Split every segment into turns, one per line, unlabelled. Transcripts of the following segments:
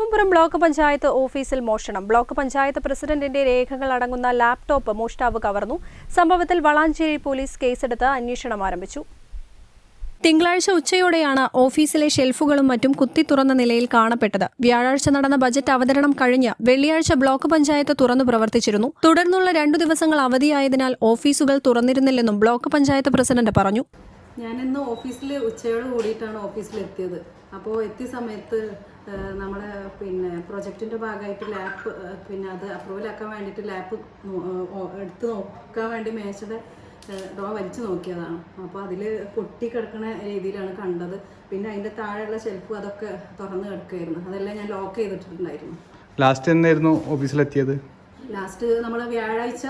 Kavumpuram block panchayat ഓഫീസിൽ മോഷണം. Block panchayat പ്രസിഡന്റിന്റെ രേഖകൾ അടങ്ങുന്ന ലാപ്ടോപ്പ് മോഷ്ടാവ് കവർന്നു. സംഭവത്തിൽ വളാഞ്ചേരി പോലീസ് കേസെടുത്ത് അന്വേഷണം ആരംഭിച്ചു. തിങ്കളാഴ്ച ഉച്ചയോടെയാണ് ഓഫീസിലെ ഷെൽഫുകളും മറ്റും കുത്തി തുറന്ന നിലയിൽ കാണപ്പെട്ടത്. വ്യാഴാഴ്ച നടന്ന ബജറ്റ് അവതരണം കഴിഞ്ഞ് വെള്ളിയാഴ്ച ബ്ലോക്ക് പഞ്ചായത്ത് തുറന്നു പ്രവർത്തിച്ചിരുന്നു. തുടർന്നുള്ള രണ്ടു ദിവസങ്ങൾ അവധിയായതിനാൽ ഓഫീസുകൾ തുറന്നിരുന്നില്ലെന്നും ബ്ലോക്ക് പഞ്ചായത്ത് പ്രസിഡന്റ് പറഞ്ഞു.
ഞാനിന്ന് ഓഫീസിൽ ഉച്ചയോട് കൂടിയിട്ടാണ് ഓഫീസിൽ എത്തിയത് അപ്പോൾ എത്തിയ സമയത്ത് നമ്മളെ നമ്മുടെ പിന്നെ പ്രൊജക്റ്റിന്റെ ഭാഗമായിട്ട് ലാപ്പ് പിന്നെ അത് അപ്രൂവൽ ആക്കാൻ വേണ്ടിയിട്ട് ലാപ്പ് എടുത്ത് നോക്കാൻ വേണ്ടി മേശയുടെ ഡോ വലിച്ചു നോക്കിയതാണ്. അപ്പോൾ അതിൽ പൊട്ടി കിടക്കുന്ന രീതിയിലാണ് കണ്ടത്. പിന്നെ അതിന്റെ താഴെയുള്ള ഷെൽഫ് അതൊക്കെ തുറന്ന് കിടക്കുകയായിരുന്നു അതെല്ലാം ഞാൻ ലോക്ക് ചെയ്തിട്ടുണ്ടായിരുന്നു
ലാസ്റ്റ് എന്നായിരുന്നു ഓഫീസിലെത്തിയത്?
ലാസ്റ്റ് നമ്മൾ വ്യാഴാഴ്ച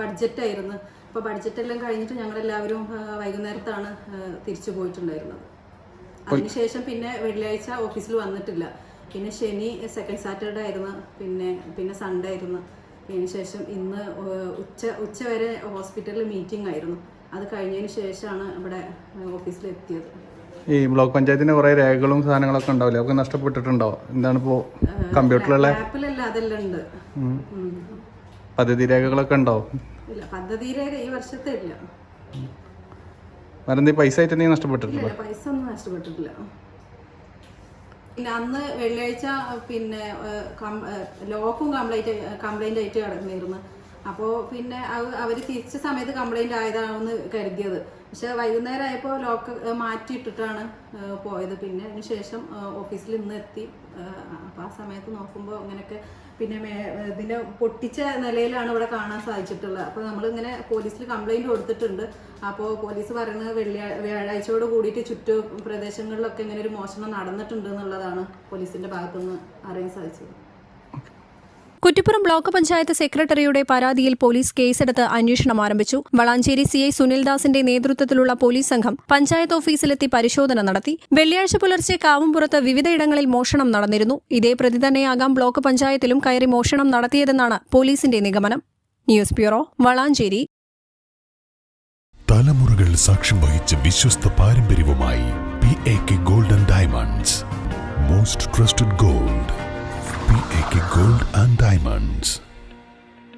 ബഡ്ജറ്റ് ആയിരുന്നു. അപ്പോൾ ബഡ്ജറ്റ് എല്ലാം കഴിഞ്ഞിട്ട് ഞങ്ങളെല്ലാവരും വൈകുന്നേരത്താണ് തിരിച്ചു പോയിട്ടുണ്ടായിരുന്നത്. അതിനുശേഷം പിന്നെ വെള്ളിയാഴ്ച ഓഫീസിൽ വന്നിട്ടില്ല. പിന്നെ ശനി സെക്കൻഡ് സാറ്റർഡേ ആയിരുന്നു. പിന്നെ പിന്നെ സൺഡേ ആയിരുന്നു. അതിന് ശേഷം ഇന്ന് ഉച്ച ഉച്ച വരെ ഹോസ്പിറ്റലിൽ മീറ്റിംഗ് ആയിരുന്നു. അത് കഴിഞ്ഞതിന് ശേഷമാണ് ഇവിടെ ഓഫീസിൽ എത്തിയത്
ഈ ബ്ലോക്ക് പഞ്ചായത്തിന്റെ കുറെ രേഖകളും സാധനങ്ങളൊക്കെ ഉണ്ടാവില്ലേ? അതൊക്കെ നഷ്ടപ്പെട്ടിട്ടുണ്ടോ? എന്താണ് ഇപ്പോ കമ്പ്യൂട്ടറിലുള്ള
ആപ്പിലല്ല അതെല്ലാം ഉണ്ട്.
പദ്ധതി രേഖകളൊക്കെ ഉണ്ടോ?
ഇല്ല രേഖ ഈ വർഷത്തെ ഇല്ല.
പൈസ ആയിട്ട് എന്തെങ്കിലും നഷ്ടപ്പെട്ടിട്ടുണ്ടോ?
പൈസ ഒന്നും നഷ്ടപ്പെട്ടിട്ടില്ല പിന്നെ അന്ന് വെള്ളിയാഴ്ച പിന്നെ ലോക്കും കംപ്ലൈന്റ് കംപ്ലൈന്റ് ആയിട്ട് കിടന്നിരുന്നു. അപ്പോൾ പിന്നെ അവർ തിരിച്ച സമയത്ത് കംപ്ലൈന്റ് ആയതാണെന്ന് കരുതിയത്. പക്ഷെ വൈകുന്നേരം ആയപ്പോൾ ലോക്ക് മാറ്റിയിട്ടിട്ടാണ് പോയത്. പിന്നെ അതിന് ശേഷം ഓഫീസിൽ ഇന്ന് എത്തി. അപ്പോൾ ആ സമയത്ത് നോക്കുമ്പോൾ അങ്ങനെയൊക്കെ പിന്നെ മേ ഇതിന്റെ പൊട്ടിച്ച നിലയിലാണ് ഇവിടെ കാണാൻ സാധിച്ചിട്ടുള്ളത്. അപ്പോൾ നമ്മളിങ്ങനെ പോലീസിൽ കംപ്ലൈന്റ് കൊടുത്തിട്ടുണ്ട്. അപ്പോൾ പോലീസ് പറയുന്നത് വെള്ളിയാ വ്യാഴാഴ്ചയോട് കൂടിയിട്ട് ചുറ്റു പ്രദേശങ്ങളിലൊക്കെ ഇങ്ങനെ ഒരു മോഷണം നടന്നിട്ടുണ്ട് എന്നുള്ളതാണ് പോലീസിന്റെ ഭാഗത്തുനിന്ന് അറിയാൻ സാധിച്ചത്.
കുറ്റിപ്പുറം ബ്ലോക്ക് പഞ്ചായത്ത് സെക്രട്ടറിയുടെ പരാതിയിൽ പോലീസ് കേസെടുത്ത് അന്വേഷണം ആരംഭിച്ചു. വളാഞ്ചേരി സി ഐ സുനിൽദാസിന്റെ നേതൃത്വത്തിലുള്ള പോലീസ് സംഘം പഞ്ചായത്ത് ഓഫീസിലെത്തി പരിശോധന നടത്തി. വെള്ളിയാഴ്ച പുലർച്ചെ കാവുംപുറത്ത് വിവിധയിടങ്ങളിൽ മോഷണം നടന്നിരുന്നു. ഇതേ പ്രതി തന്നെയാകാം ബ്ലോക്ക് പഞ്ചായത്തിലും കയറി മോഷണം നടത്തിയതെന്നാണ് പോലീസിന്റെ നിഗമനം. News bureau Valanchery.
തലമുറകൾ സാക്ഷ്യം വഹിച്ച വിശ്വസ്ത പാരമ്പര്യവുമായി P A K golden diamonds most trusted gold A K gold and diamonds